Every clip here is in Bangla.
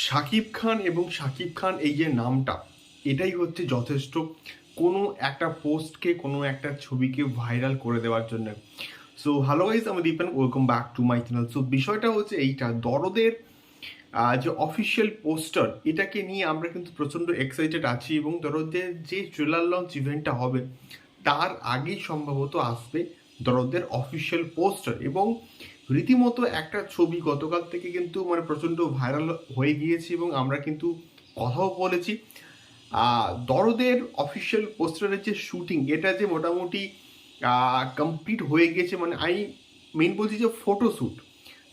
শাকিব খান এবং শাকিব খান এই যে নামটা, এটাই হচ্ছে যথেষ্ট। কোনো একটা পোস্টকে, কোনো একটা ছবিকে ভাইরাল করে দেওয়ার জন্য। সো হ্যালো গাইজ আমি Dipen welcome back to my channel so বিষয়টা হচ্ছে এইটা, দরদের যে অফিসিয়াল পোস্টার এটাকে নিয়ে আমরা কিন্তু প্রচণ্ড এক্সাইটেড আছি এবং দরদের যে ট্রেলার লঞ্চ ইভেন্টটা হবে, তার আগেই সম্ভবত আসবে। দরদের অফিসিয়াল পোস্টার এবং রীতিমতো একটা ছবি গতকাল থেকে কিন্তু মানে প্রচণ্ড ভাইরাল হয়ে গিয়েছে এবং আমরা কিন্তু কথাও বলেছি। দরদের অফিসিয়াল পোস্টারের যে শুটিং এটা যে মোটামুটি কমপ্লিট হয়ে গিয়েছে মানে আমি মেন বলছি যে ফটোশ্যুট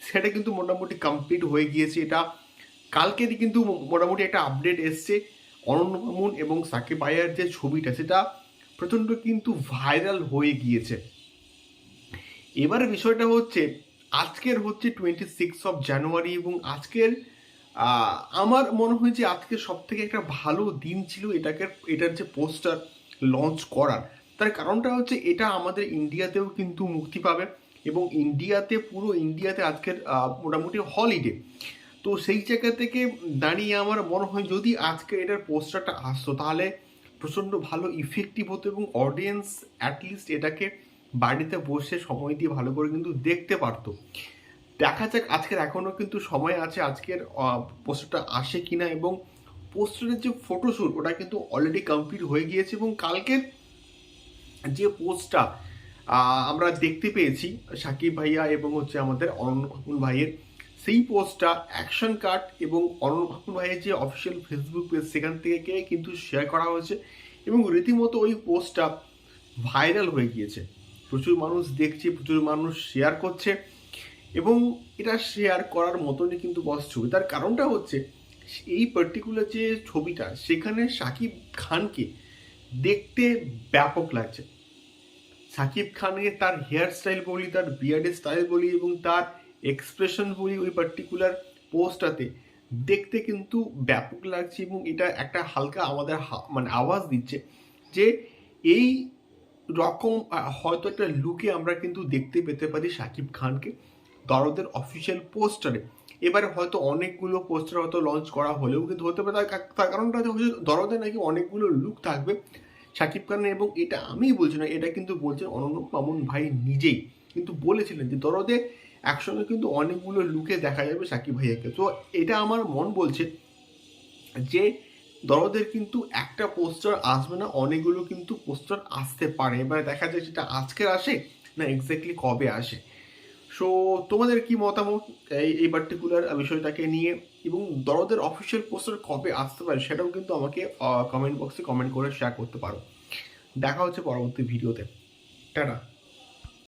সেটা কিন্তু মোটামুটি কমপ্লিট হয়ে গিয়েছে। এটা কালকেরই কিন্তু মোটামুটি একটা আপডেট এসছে, অনন্য মামুন এবং সাকিব আয়ার যে ছবিটা, সেটা প্রচণ্ড কিন্তু ভাইরাল হয়ে গিয়েছে। এবার বিষয়টা হচ্ছে, আজকের হচ্ছে টোয়েন্টি সিক্স অফ জানুয়ারি এবং আজকের আমার মনে হয় যে আজকে সব থেকে একটা ভালো দিন ছিল এটাকে, এটার যে পোস্টার লঞ্চ করার। তার কারণটা হচ্ছে এটা আমাদের ইন্ডিয়াতেও কিন্তু মুক্তি পাবে এবং ইন্ডিয়াতে, পুরো ইন্ডিয়াতে আজকের মোটামুটি হলিডে তো সেই জায়গা থেকে দাঁড়িয়ে আমার মনে হয় যদি আজকে এটার পোস্টারটা আসতো, তাহলে প্রচণ্ড ভালো ইফেক্টিভ হতো এবং অডিয়েন্স অ্যাটলিস্ট এটাকে বাড়িতে বসে সময় দিয়ে ভালো করে কিন্তু দেখতে পারতো। দেখা যাক আজকের এখনও কিন্তু সময় আছে, আজকের পোস্টারটা আসে কিনা এবং পোস্টারের যে ফটোশ্যুট ওটা কিন্তু অলরেডি কমপ্লিট হয়ে গিয়েছে এবং কালকের যে পোস্টটা আমরা দেখতে পেয়েছি, সাকিব ভাইয়া এবং হচ্ছে আমাদের অনন্য ভাকুন ভাইয়ের, সেই পোস্টটা অ্যাকশন কার্ড এবং অনন্য ভাকুন ভাইয়ের যে অফিসিয়াল ফেসবুক পেজ সেখান থেকে কিন্তু শেয়ার করা হয়েছে এবং রীতিমতো ওই পোস্টটা ভাইরাল হয়ে গিয়েছে। প্রচুর মানুষ দেখছে, প্রচুর মানুষ শেয়ার করছে এবং এটা শেয়ার করার মতনই কিন্তু বস ছবি। তার কারণটা হচ্ছে এই পার্টিকুলার যে ছবিটা, সেখানে সাকিব খানকে দেখতে ব্যাপক লাগছে। সাকিব খানকে তার হেয়ার স্টাইল বলি, তার বিয়ার্ডের স্টাইল বলি এবং তার এক্সপ্রেশন বলি ওই পার্টিকুলার পোস্টটাতে দেখতে কিন্তু ব্যাপক লাগছে এবং এটা একটা হালকা আমাদের মানে আওয়াজ দিচ্ছে যে এই রকম হয়তো একটা লুকে আমরা কিন্তু দেখতে পেতে পারি সাকিব খানকে। দরদের অফিসিয়াল পোস্টারে এবারে হয়তো অনেকগুলো পোস্টার হয়তো লঞ্চ করা হলেও কিন্তু হতে পারে। তার কারণটা হচ্ছে দরদে নাকি অনেকগুলো লুক থাকবে। সাকিব খানের এবং এটা আমি বলছি না, এটা কিন্তু বলছেন অনন্য মামুন ভাই নিজেই। কিন্তু বলেছিলেন যে দরদে একসঙ্গে কিন্তু অনেকগুলো লুকে দেখা যাবে সাকিব ভাইয়াকে। তো এটা আমার মন বলছে যে দরদের কিন্তু একটা পোস্টার আসবে না, অনেকগুলো কিন্তু পোস্টার আসতে পারে। এবারে দেখা যায় সেটা আজকের আসে না এক্স্যাক্টলি কবে আসে। সো তোমাদের কি মতামত এই এই পার্টিকুলার বিষয়টাকে নিয়ে? এবং দরদের অফিসিয়াল পোস্টার কবে আসতে পারে সেটাও কিন্তু আমাকে কমেন্ট বক্সে কমেন্ট করে শেয়ার করতে পারো। দেখা হচ্ছে পরবর্তী ভিডিওতে টাটা।